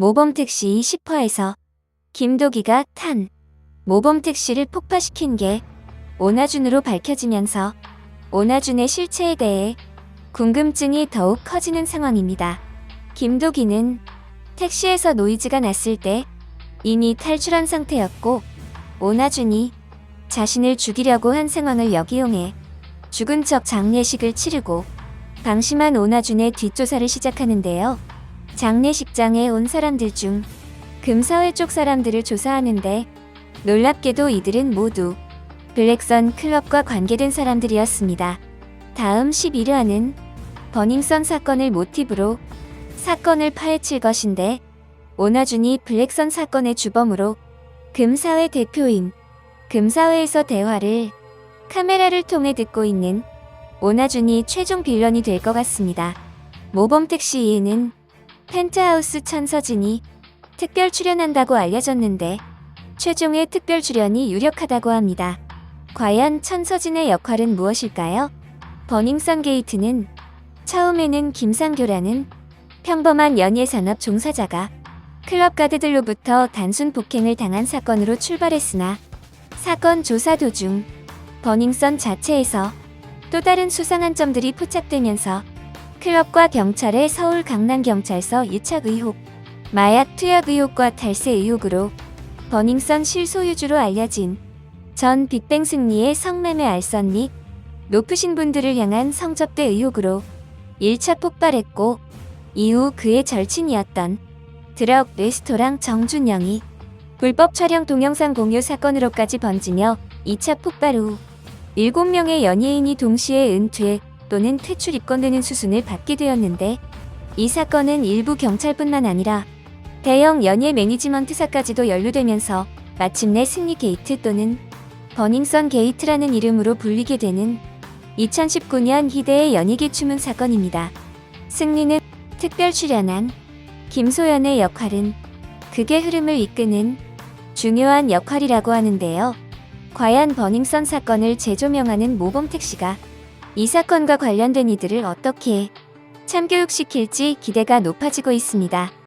모범택시 10화에서 김도기가 탄 모범택시를 폭파시킨 게 오나준으로 밝혀지면서 오나준의 실체에 대해 궁금증이 더욱 커지는 상황입니다. 김도기는 택시에서 노이즈가 났을 때 이미 탈출한 상태였고 오나준이 자신을 죽이려고 한 상황을 역이용해 죽은 척 장례식을 치르고 방심한 오나준의 뒷조사를 시작하는데요. 장례식장에 온 사람들 중 금사회 쪽 사람들을 조사하는데 놀랍게도 이들은 모두 블랙선 클럽과 관계된 사람들이었습니다. 다음 11화는 버닝썬 사건을 모티브로 사건을 파헤칠 것인데 오나준이 블랙선 사건의 주범으로 금사회 대표인 금사회에서 대화를 카메라를 통해 듣고 있는 오나준이 최종 빌런이 될 것 같습니다. 모범택시 2에는 펜트하우스 천서진이 특별 출연한다고 알려졌는데 최종의 특별 출연이 유력하다고 합니다. 과연 천서진의 역할은 무엇일까요? 버닝썬 게이트는 처음에는 김상교라는 평범한 연예산업 종사자가 클럽 가드들로부터 단순 폭행을 당한 사건으로 출발했으나 사건 조사 도중 버닝썬 자체에서 또 다른 수상한 점들이 포착되면서 클럽과 경찰의 서울 강남경찰서 유착 의혹, 마약 투약 의혹과 탈세 의혹으로 버닝썬 실소유주로 알려진 전 빅뱅 승리의 성매매 알선 및 높으신 분들을 향한 성접대 의혹으로 1차 폭발했고 이후 그의 절친이었던 드럭 레스토랑 정준영이 불법 촬영 동영상 공유 사건으로까지 번지며 2차 폭발 후 7명의 연예인이 동시에 은퇴 또는 퇴출 입건되는 수순을 밟게 되었는데 이 사건은 일부 경찰뿐만 아니라 대형 연예 매니지먼트사까지도 연루되면서 마침내 승리 게이트 또는 버닝썬 게이트라는 이름으로 불리게 되는 2019년 희대의 연예계 추문 사건입니다. 승리는 특별 출연한 김소연의 역할은 극의 흐름을 이끄는 중요한 역할이라고 하는데요. 과연 버닝썬 사건을 재조명하는 모범택시가 이 사건과 관련된 이들을 어떻게 참교육시킬지 기대가 높아지고 있습니다.